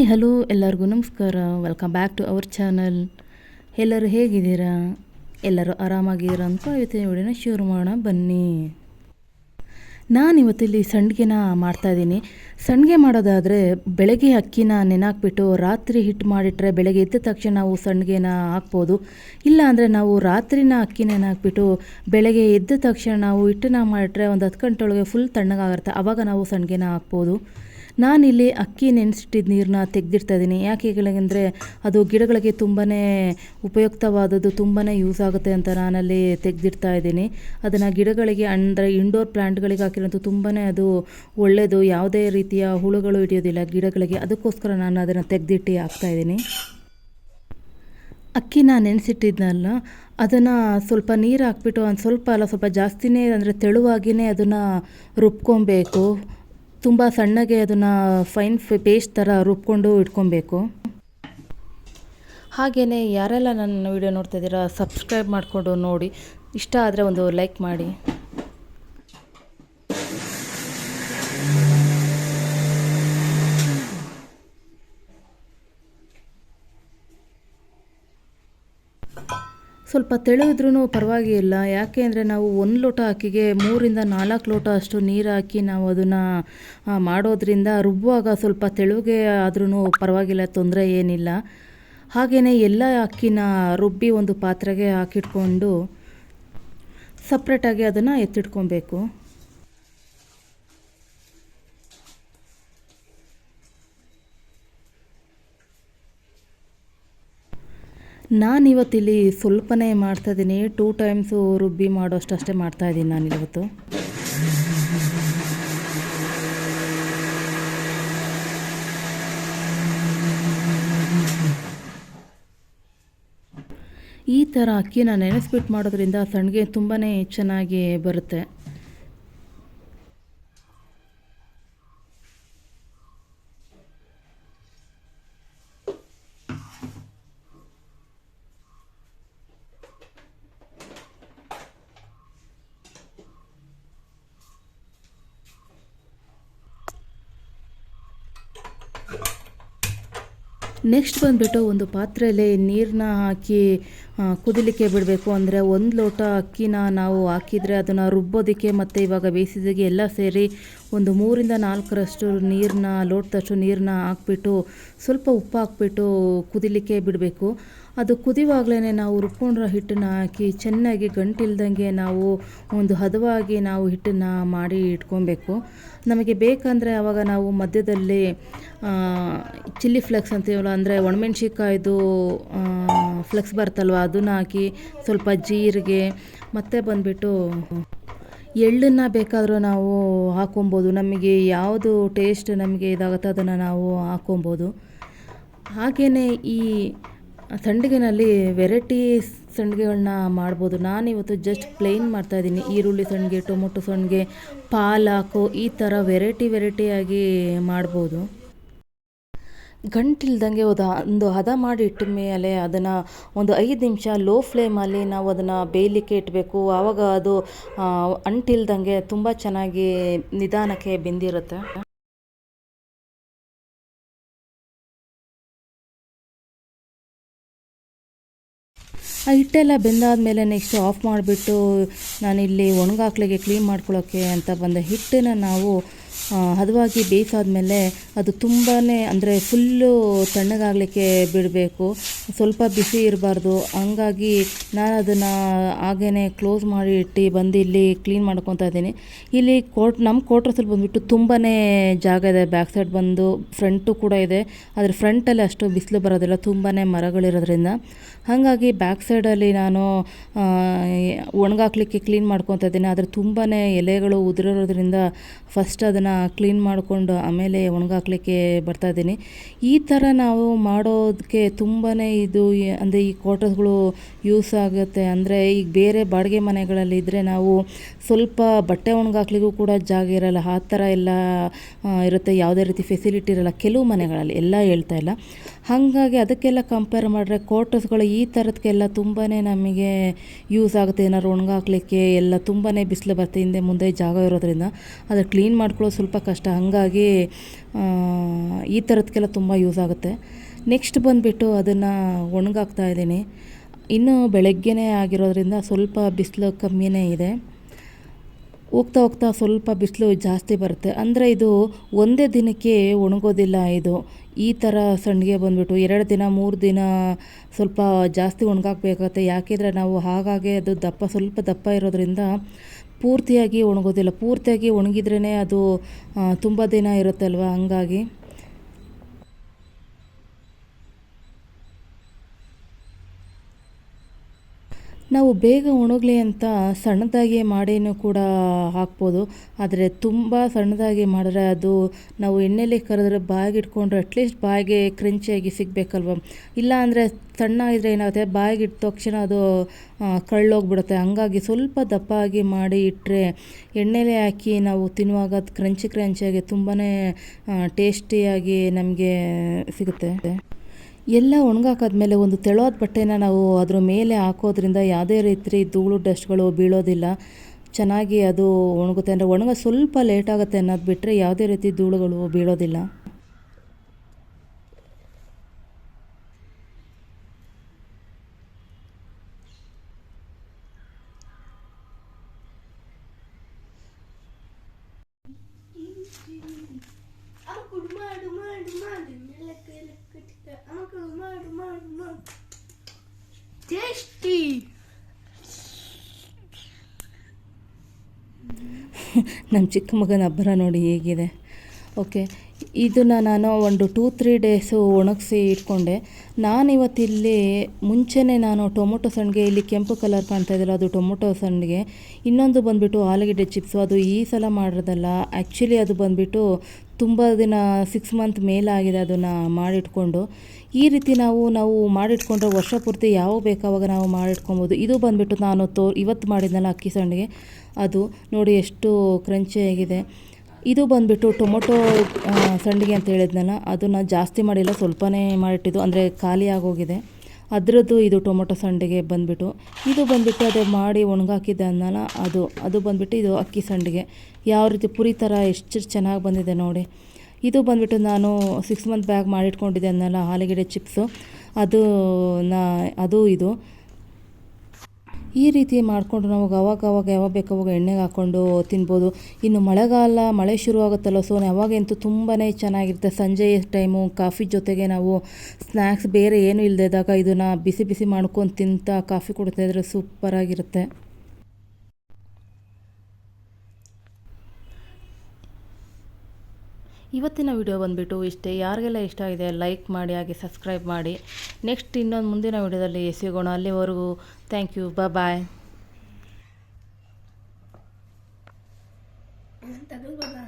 Hi, hello ಎಲ್ಲರಿಗೂ ನಮಸ್ಕಾರ. Welcome back to our channel ಎಲ್ಲರೂ ಹೇಗಿದ್ದೀರಾ? ಎಲ್ಲರೂ ಆರಾಮಾಗಿದ್ದೀರಾ ಅಂತ ಇವತ್ತಿನ ವಿಡಿಯೋನ ಶುರು ಮಾಡೋಣ, ಬನ್ನಿ. ನಾನು ಇವತ್ತಿಲ್ಲಿ ಸಂಡಿಗೆನ ಮಾಡ್ತಾಯಿದ್ದೀನಿ ಸಂಡಿಗೆ ಮಾಡೋದಾದರೆ ಬೆಳಗ್ಗೆ ಅಕ್ಕಿನ ನೆನಾಕ್ಬಿಟ್ಟು ರಾತ್ರಿ ಹಿಟ್ಟು ಮಾಡಿಟ್ರೆ ಬೆಳಗ್ಗೆ ಎದ್ದ ತಕ್ಷಣ ನಾವು ಸಂಡಿಗೆನ ಹಾಕ್ಬೋದು. ಇಲ್ಲ ಅಂದರೆ ನಾವು ರಾತ್ರಿನ ಅಕ್ಕಿ ನೆನಾಕ್ಬಿಟ್ಟು ಬೆಳಗ್ಗೆ ಎದ್ದ ತಕ್ಷಣ ನಾವು ಹಿಟ್ಟನ್ನ ಮಾಡಿಟ್ರೆ ಒಂದು ಹತ್ತು ಗಂಟೆ ಒಳಗೆ ಫುಲ್ ತಣ್ಣಗಾಗಿರುತ್ತೆ ಆವಾಗ ನಾವು ಸಂಡಿಗೆನ ಹಾಕ್ಬೋದು. ನಾನಿಲ್ಲಿ ಅಕ್ಕಿ ನೆನೆಸಿಟ್ಟಿದ್ದ ನೀರನ್ನ ತೆಗೆದಿರ್ತಾ ಇದ್ದೀನಿ ಯಾಕೆ ಅಂದರೆ ಅದು ಗಿಡಗಳಿಗೆ ತುಂಬಾ ಉಪಯುಕ್ತವಾದದ್ದು ತುಂಬಾ ಯೂಸ್ ಆಗುತ್ತೆ ಅಂತ ನಾನಲ್ಲಿ ತೆಗೆದಿಡ್ತಾ ಇದ್ದೀನಿ ಅದನ್ನು ಗಿಡಗಳಿಗೆ ಅಂದರೆ ಇಂಡೋರ್ ಪ್ಲ್ಯಾಂಟ್ಗಳಿಗೆ ಹಾಕಿರೋದು ತುಂಬಾ ಅದು ಒಳ್ಳೆಯದು ಯಾವುದೇ ರೀತಿಯ ಹುಳುಗಳು ಹಿಡಿಯೋದಿಲ್ಲ ಗಿಡಗಳಿಗೆ. ಅದಕ್ಕೋಸ್ಕರ ನಾನು ಅದನ್ನು ತೆಗೆದಿಟ್ಟು ಹಾಕ್ತಾಯಿದ್ದೀನಿ. ಅಕ್ಕಿನ ನೆನೆಸಿಟ್ಟಿದ್ನಲ್ಲ, ಅದನ್ನು ಸ್ವಲ್ಪ ನೀರು ಹಾಕ್ಬಿಟ್ಟು ಒಂದು ಸ್ವಲ್ಪ ಅಲ್ಲ, ಸ್ವಲ್ಪ ಜಾಸ್ತಿನೇ ಅಂದರೆ ತೆಳುವಾಗಿಯೇ ಅದನ್ನು ರುಬ್ಕೊಬೇಕು. ತುಂಬ ಸಣ್ಣಗೆ ಅದನ್ನು ಫೈನ್ ಪೇಸ್ಟ್ ಥರ ರುಬ್ಕೊಂಡು ಇಟ್ಕೊಬೇಕು. ಹಾಗೆಯೇ ಯಾರೆಲ್ಲ ನನ್ನ ವಿಡಿಯೋ ನೋಡ್ತಾ ಇದ್ದೀರಾ ಸಬ್ಸ್ಕ್ರೈಬ್ ಮಾಡಿಕೊಂಡು ನೋಡಿ. ಇಷ್ಟ ಆದರೆ ಒಂದು ಲೈಕ್ ಮಾಡಿ. ಸ್ವಲ್ಪ ತೆಳುವಿದ್ರೂ ಪರವಾಗಿಲ್ಲ. ಯಾಕೆ ಅಂದರೆ ನಾವು ಒಂದು ಲೋಟ ಅಕ್ಕಿಗೆ ಮೂರಿಂದ ನಾಲ್ಕು ಲೋಟ ಅಷ್ಟು ನೀರು ಹಾಕಿ ನಾವು ಅದನ್ನು ಮಾಡೋದ್ರಿಂದ ರುಬ್ಬುವಾಗ ಸ್ವಲ್ಪ ತೆಳುಗೆ ಆದ್ರೂ ಪರವಾಗಿಲ್ಲ, ತೊಂದರೆ ಏನಿಲ್ಲ. ಹಾಗೆಯೇ ಎಲ್ಲ ಅಕ್ಕಿನ ರುಬ್ಬಿ ಒಂದು ಪಾತ್ರೆಗೆ ಹಾಕಿಟ್ಕೊಂಡು ಸಪ್ರೇಟಾಗಿ ಅದನ್ನು ಎತ್ತಿಟ್ಕೊಬೇಕು. ನಾನಿವತ್ತಿಲ್ಲಿ ಸ್ವಲ್ಪನೇ ಮಾಡ್ತಾಯಿದ್ದೀನಿ ಟೂ ಟೈಮ್ಸು ರುಬ್ಬಿ ಮಾಡೋಷ್ಟು ಅಷ್ಟೇ ಮಾಡ್ತಾಯಿದ್ದೀನಿ ನಾನಿವತ್ತು. ಈ ಥರ ಅಕ್ಕಿನ ನೆನೆಸ್ಬಿಟ್ಟು ಮಾಡೋದ್ರಿಂದ ಸಣ್ಣಗೆ ತುಂಬಾ ಚೆನ್ನಾಗಿ ಬರುತ್ತೆ. ನೆಕ್ಸ್ಟ್ ಬಂದುಬಿಟ್ಟು ಒಂದು ಪಾತ್ರೆಯಲ್ಲಿ ನೀರನ್ನ ಹಾಕಿ ಕುದಿಲಿಕ್ಕೆ ಬಿಡಬೇಕು. ಅಂದರೆ ಒಂದು ಲೋಟ ಅಕ್ಕಿನ ನಾವು ಹಾಕಿದರೆ ಅದನ್ನು ರುಬ್ಬೋದಕ್ಕೆ ಮತ್ತು ಇವಾಗ ಬೇಯಿಸಿದಾಗೆ ಎಲ್ಲ ಸೇರಿ ಒಂದು ಮೂರಿಂದ ನಾಲ್ಕರಷ್ಟು ನೀರನ್ನ ಲೋಟದಷ್ಟು ನೀರನ್ನ ಹಾಕ್ಬಿಟ್ಟು ಸ್ವಲ್ಪ ಉಪ್ಪು ಹಾಕ್ಬಿಟ್ಟು ಕುದಿಲಿಕ್ಕೆ ಬಿಡಬೇಕು. ಅದು ಕುದಿವಾಗಲೇ ನಾವು ರುಬ್ಕೊಂಡಿರೋ ಹಿಟ್ಟನ್ನು ಹಾಕಿ ಚೆನ್ನಾಗಿ ಗಂಟಿಲ್ದಂಗೆ ನಾವು ಒಂದು ಹದವಾಗಿ ನಾವು ಹಿಟ್ಟನ್ನು ಮಾಡಿ ಇಟ್ಕೊಬೇಕು. ನಮಗೆ ಬೇಕಂದರೆ ಆವಾಗ ನಾವು ಮಧ್ಯದಲ್ಲಿ ಚಿಲ್ಲಿ ಫ್ಲೆಕ್ಸ್ ಅಂತೀವಲ್ಲ, ಅಂದರೆ ಒಣಮೆಣ್ಸಿಕಾಯ್ದು ಫ್ಲೆಕ್ಸ್ ಬರ್ತಲ್ವ, ಅದನ್ನು ಹಾಕಿ ಸ್ವಲ್ಪ ಜೀರಿಗೆ, ಮತ್ತು ಬಂದುಬಿಟ್ಟು ಎಳ್ಳನ್ನು ಬೇಕಾದರೂ ನಾವು ಹಾಕೊಬೋದು. ನಮಗೆ ಯಾವುದು ಟೇಸ್ಟ್ ನಮಗೆ ಇದಾಗುತ್ತೆ ಅದನ್ನು ನಾವು ಹಾಕೊಬೋದು. ಹಾಗೆಯೇ ಈ ಸಂಡಿಗೆನಲ್ಲಿ ವೆರೈಟಿ ಸಂಡಿಗೆಗಳನ್ನ ಮಾಡ್ಬೋದು. ನಾನಿವತ್ತು ಜಸ್ಟ್ ಪ್ಲೇನ್ ಮಾಡ್ತಾಯಿದ್ದೀನಿ ಈರುಳ್ಳಿ ಸಂಡಿಗೆ, ಟೊಮೊಟೊ ಸಂಡಿಗೆ, ಪಾಲಾಕು ಈ ಥರ ವೆರೈಟಿ ವೆರೈಟಿಯಾಗಿ ಮಾಡ್ಬೋದು. ಗಂಟಿಲ್ದಂಗೆ ಒಂದು ಒಂದು ಹದ ಮಾಡಿ ಇಟ್ಟ ಮೇಲೆ ಅದನ್ನು ಒಂದು ಐದು ನಿಮಿಷ ಲೋ ಫ್ಲೇಮಲ್ಲಿ ನಾವು ಅದನ್ನು ಬೇಯಲಿಕ್ಕೆ ಇಡಬೇಕು ಆವಾಗ ಅದು ಅಂಟಿಲ್ದಂಗೆ ತುಂಬ ಚೆನ್ನಾಗಿ ನಿಧಾನಕ್ಕೆ ಬೆಂದಿರುತ್ತೆ. ಆ ಹಿಟ್ಟೆಲ್ಲ ಬೆಂದಾದಮೇಲೆ ನೆಕ್ಸ್ಟ್ ಆಫ್ ಮಾಡಿಬಿಟ್ಟು ನಾನಿಲ್ಲಿ ಒಣಗಾಕ್ಲಿಗೆ ಕ್ಲೀನ್ ಮಾಡ್ಕೊಳ್ಳೋಕ್ಕೆ ಅಂತ ಬಂದ ಹಿಟ್ಟನ್ನು ನಾವು ಹದವಾಗಿ ಬೇಯಿಸಾದ್ಮೇಲೆ ಅದು ತುಂಬಾ ಅಂದರೆ ಫುಲ್ಲು ತಣ್ಣಗಾಗಲಿಕ್ಕೆ ಬಿಡಬೇಕು. ಸ್ವಲ್ಪ ಬಿಸಿ ಇರಬಾರ್ದು. ಹಂಗಾಗಿ ನಾನು ಅದನ್ನು ಹಾಗೇ ಕ್ಲೋಸ್ ಮಾಡಿ ಇಟ್ಟು ಬಂದು ಇಲ್ಲಿ ಕ್ಲೀನ್ ಮಾಡ್ಕೊತಾ ಇದ್ದೀನಿ. ಇಲ್ಲಿ ಕೋಟ್ ನಮ್ಮ ಕೋಟ್ರಸಲ್ಲಿ ಬಂದುಬಿಟ್ಟು ತುಂಬಾ ಜಾಗ ಇದೆ. ಬ್ಯಾಕ್ ಸೈಡ್ ಬಂದು ಫ್ರಂಟು ಕೂಡ ಇದೆ. ಆದರೆ ಫ್ರಂಟಲ್ಲಿ ಅಷ್ಟು ಬಿಸಿಲು ಬರೋದಿಲ್ಲ. ತುಂಬಾ ಮರಗಳಿರೋದ್ರಿಂದ. ಹಾಗಾಗಿ ಬ್ಯಾಕ್ ಸೈಡಲ್ಲಿ ನಾನು ಒಣಗಾಕ್ಲಿಕ್ಕೆ ಕ್ಲೀನ್ ಮಾಡ್ಕೊತಾ ಇದ್ದೀನಿ. ಆದರೆ ತುಂಬಾ ಎಲೆಗಳು ಉದುರಿರೋದ್ರಿಂದ ಫಸ್ಟ್ ಅದನ್ನು ಕ್ಲೀನ್ ಮಾಡಿಕೊಂಡು ಆಮೇಲೆ ಒಣಗಾಕ್ಲಿಕ್ಕೆ ಬರ್ತಾಯಿದ್ದೀನಿ ಈ ಥರ ನಾವು ಮಾಡೋದಕ್ಕೆ ತುಂಬಾ ಇದು ಅಂದರೆ ಈ ಕ್ವಾಟರ್ಸ್ಗಳು ಯೂಸ್ ಆಗುತ್ತೆ. ಅಂದರೆ ಈಗ ಬೇರೆ ಬಾಡಿಗೆ ಮನೆಗಳಲ್ಲಿ ಇದ್ದರೆ ನಾವು ಸ್ವಲ್ಪ ಬಟ್ಟೆ ಒಣಗಾಕ್ಲಿಗೂ ಕೂಡ ಜಾಗ ಇರಲ್ಲ. ಆ ಥರ ಎಲ್ಲ ಇರುತ್ತೆ. ಯಾವುದೇ ರೀತಿ ಫೆಸಿಲಿಟಿ ಇರಲ್ಲ. ಕೆಲವು ಮನೆಗಳಲ್ಲಿ ಎಲ್ಲ ಹೇಳ್ತಾ ಇಲ್ಲ. ಹಾಗಾಗಿ ಅದಕ್ಕೆಲ್ಲ ಕಂಪೇರ್ ಮಾಡಿದ್ರೆ ಕ್ವಾರ್ಟರ್ಸ್ಗಳು ಈ ಥರದಕ್ಕೆಲ್ಲ ತುಂಬಾ ನಮಗೆ ಯೂಸ್ ಆಗುತ್ತೆ. ಏನಾದ್ರು ಒಣಗಾಕ್ಲಿಕ್ಕೆ ಎಲ್ಲ ತುಂಬಾ ಬಿಸಿಲು ಬರುತ್ತೆ ಹಿಂದೆ ಮುಂದೆ ಜಾಗ ಇರೋದ್ರಿಂದ. ಅದು ಕ್ಲೀನ್ ಮಾಡ್ಕೊಳ್ಳೋ ಸ್ವಲ್ಪ ಕಷ್ಟ. ಹಾಗಾಗಿ ಈ ಥರದಕ್ಕೆಲ್ಲ ತುಂಬ ಯೂಸ್ ಆಗುತ್ತೆ. ನೆಕ್ಸ್ಟ್ ಬಂದುಬಿಟ್ಟು ಅದನ್ನು ಒಣಗಾಕ್ತಾ ಇದ್ದೀನಿ. ಇನ್ನು ಬೆಳಗ್ಗೆನೇ ಆಗಿರೋದ್ರಿಂದ ಸ್ವಲ್ಪ ಬಿಸಿಲು ಕಮ್ಮಿನೇ ಇದೆ. ಹೋಗ್ತಾ ಹೋಗ್ತಾ ಸ್ವಲ್ಪ ಬಿಸಿಲು ಜಾಸ್ತಿ ಬರುತ್ತೆ. ಅಂದರೆ ಇದು ಒಂದೇ ದಿನಕ್ಕೆ ಒಣಗೋದಿಲ್ಲ ಇದು. ಈ ಥರ ಸಂಡಿಗೆ ಬಂದ್ಬಿಟ್ಟು ಎರಡು ದಿನ, ಮೂರು ದಿನ ಸ್ವಲ್ಪ ಜಾಸ್ತಿ ಒಣಗಾಕಬೇಕಾಗತ್ತೆ. ಯಾಕೆಂದರೆ ನಾವು ಹಾಗಾಗಿ ಅದು ದಪ್ಪ, ಸ್ವಲ್ಪ ದಪ್ಪ ಇರೋದ್ರಿಂದ ಪೂರ್ತಿಯಾಗಿ ಒಣಗೋದಿಲ್ಲ. ಪೂರ್ತಿಯಾಗಿ ಒಣಗಿದ್ರೇ ಅದು ತುಂಬ ದಿನ ಇರುತ್ತಲ್ವ? ಹಂಗಾಗಿ ನಾವು ಬೇಗ ಒಣಗಲಿ ಅಂತ ಸಣ್ಣದಾಗಿ ಮಾಡಿನೂ ಕೂಡ ಹಾಕ್ಬೋದು. ಆದರೆ ತುಂಬ ಸಣ್ಣದಾಗಿ ಮಾಡಿದ್ರೆ ಅದು ನಾವು ಎಣ್ಣೆಲಿ ಕರೆದ್ರೆ ಬಾಯಿಗೆ ಇಟ್ಕೊಂಡ್ರೆ ಅಟ್ಲೀಸ್ಟ್ ಬಾಯಿಗೆ ಕ್ರಂಚಿಯಾಗಿ ಸಿಗಬೇಕಲ್ವ? ಇಲ್ಲ ಅಂದರೆ ಸಣ್ಣ ಇದ್ದರೆ ಏನಾಗುತ್ತೆ ಬಾಯಿಗೆ ಇಟ್ಟ ತಕ್ಷಣ ಅದು ಕಳ್ಳೋಗ್ಬಿಡುತ್ತೆ. ಹಂಗಾಗಿ ಸ್ವಲ್ಪ ದಪ್ಪ ಆಗಿ ಮಾಡಿ ಇಟ್ಟರೆ ಎಣ್ಣೆಲೆ ಹಾಕಿ ನಾವು ತಿನ್ನುವಾಗ ಅದು ಕ್ರಂಚಿ ಕ್ರಂಚಿಯಾಗಿ ತುಂಬಾ ಟೇಸ್ಟಿಯಾಗಿ ನಮಗೆ ಸಿಗುತ್ತೆ. ಎಲ್ಲ ಒಣಗಾಕಾದ್ಮೇಲೆ ಒಂದು ತೆಳುವಾದ ಬಟ್ಟೆನ ನಾವು ಅದ್ರ ಮೇಲೆ ಹಾಕೋದ್ರಿಂದ ಯಾವುದೇ ರೀತಿ ಧೂಳು, ಡಸ್ಟ್ಗಳು ಬೀಳೋದಿಲ್ಲ. ಚೆನ್ನಾಗಿ ಅದು ಒಣಗುತ್ತೆ. ಅಂದರೆ ಒಣಗ ಸ್ವಲ್ಪ ಲೇಟ್ ಆಗುತ್ತೆ ಅನ್ನೋದು ಬಿಟ್ಟರೆ ಯಾವುದೇ ರೀತಿ ಧೂಳುಗಳು ಬೀಳೋದಿಲ್ಲ. Tasty. ನಮ್ಮ ಚಿಕ್ಕ ಮಗನ ಅಬ್ಬರ ನೋಡಿ ಹೇಗಿದೆ ಓಕೆ ಇದನ್ನು ನಾನು ಒಂದು ಟೂ ತ್ರೀ ಡೇಸು ಒಣಗಿಸಿ ಇಟ್ಕೊಂಡೆ. ನಾನು ಇವತ್ತಿಲ್ಲಿ ಮುಂಚೆನೇ ನಾನು ಟೊಮೊಟೊ ಸಂಡಿಗೆ ಇಲ್ಲಿ ಕೆಂಪು ಕಲರ್ ಕಾಣ್ತಾ ಇದೆಯಲ್ಲ, ಅದು ಟೊಮೊಟೊ ಸಂಡಿಗೆ ಇನ್ನೊಂದು ಬಂದುಬಿಟ್ಟು ಆಲೂಗಡ್ಡೆ ಚಿಪ್ಸು ಅದು ಈ ಸಲ ಮಾಡಿರೋದಲ್ಲ. ಆ್ಯಕ್ಚುಲಿ ಅದು ಬಂದುಬಿಟ್ಟು ತುಂಬ ದಿನ ಸಿಕ್ಸ್ ಮಂತ್ ಮೇಲಾಗಿದೆ ಅದನ್ನು ಮಾಡಿಟ್ಕೊಂಡು. ಈ ರೀತಿ ನಾವು ನಾವು ಮಾಡಿಟ್ಕೊಂಡ್ರೆ ವರ್ಷ ಪೂರ್ತಿ ಯಾವ ಬೇಕಾವಾಗ ನಾವು ಮಾಡಿಟ್ಕೊಬೋದು. ಇದು ಬಂದುಬಿಟ್ಟು ನಾನು ತೋ, ಇವತ್ತು ಮಾಡಿದ್ನಲ್ಲ ಅಕ್ಕಿ ಸಂಡಿಗೆ ಅದು ನೋಡಿ ಎಷ್ಟು ಕ್ರಂಚಿಯಾಗಿದೆ ಇದು ಬಂದುಬಿಟ್ಟು ಟೊಮೊಟೊ ಸಂಡಿಗೆ ಅಂತ ಹೇಳಿದ್ನಲ್ಲ, ಅದನ್ನು ಜಾಸ್ತಿ ಮಾಡಿಲ್ಲ, ಸ್ವಲ್ಪನೇ ಮಾಡಿಟ್ಟಿದ್ದು, ಅಂದರೆ ಖಾಲಿ ಆಗೋಗಿದೆ. ಅದರದ್ದು ಇದು ಟೊಮೊಟೊ ಸಂಡಿಗೆ ಬಂದುಬಿಟ್ಟು, ಇದು ಬಂದುಬಿಟ್ಟು ಅದೇ ಮಾಡಿ ಒಣಗಾಕಿದ್ದೆ ಅನ್ನಲ್ಲ ಅದು ಅದು ಬಂದುಬಿಟ್ಟು ಇದು ಅಕ್ಕಿ ಸಂಡಿಗೆ. ಯಾವ ರೀತಿ ಪುರಿ ಥರ ಎಷ್ಟು ಚೆನ್ನಾಗಿ ಬಂದಿದೆ ನೋಡಿ. ಇದು ಬಂದುಬಿಟ್ಟು ನಾನು ಸಿಕ್ಸ್ ಮಂತ್ ಬ್ಯಾಗ್ ಮಾಡಿಟ್ಕೊಂಡಿದ್ದೆ ಅನ್ನಲ್ಲ ಆಲೂಗೆಡ್ಡೆ ಚಿಪ್ಸು ಅದು ನಾ, ಅದು ಇದು. ಈ ರೀತಿ ಮಾಡಿಕೊಂಡು ನಾವು ಅವಾಗ ಅವಾಗ ಯಾವಾಗ ಬೇಕು ಅವಾಗ ಎಣ್ಣೆಗೆ ಹಾಕ್ಕೊಂಡು ತಿನ್ಬೋದು. ಇನ್ನು ಮಳೆಗಾಲ, ಮಳೆ ಶುರು ಆಗುತ್ತಲ್ಲ ಸೊ ಯಾವಾಗಂತೂ ತುಂಬಾ ಚೆನ್ನಾಗಿರುತ್ತೆ. ಸಂಜೆ ಟೈಮು ಕಾಫಿ ಜೊತೆಗೆ ನಾವು ಸ್ನ್ಯಾಕ್ಸ್ ಬೇರೆ ಏನೂ ಇಲ್ಲದಿದ್ದಾಗ ಇದನ್ನು ಬಿಸಿ ಬಿಸಿ ಮಾಡ್ಕೊಂಡು ತಿಂತಾ ಕಾಫಿ ಕುಡಿತಾ ಇದ್ರೆ ಸೂಪರಾಗಿರುತ್ತೆ ಇವತ್ತಿನ ವಿಡಿಯೋ ಬಂದುಬಿಟ್ಟು ಇಷ್ಟೇ. ಯಾರಿಗೆಲ್ಲ ಇಷ್ಟ ಆಗಿದೆ ಲೈಕ್ ಮಾಡಿ, ಹಾಗೆ ಸಬ್ಸ್ಕ್ರೈಬ್ ಮಾಡಿ. ನೆಕ್ಸ್ಟ್ ಇನ್ನೊಂದು ಮುಂದಿನ ವಿಡಿಯೋದಲ್ಲಿ ಸಿಗೋಣ. ಅಲ್ಲಿವರೆಗೂ ಥ್ಯಾಂಕ್ ಯು ಬಾಯ್ ತಗೊಳ್ಬೋದಾ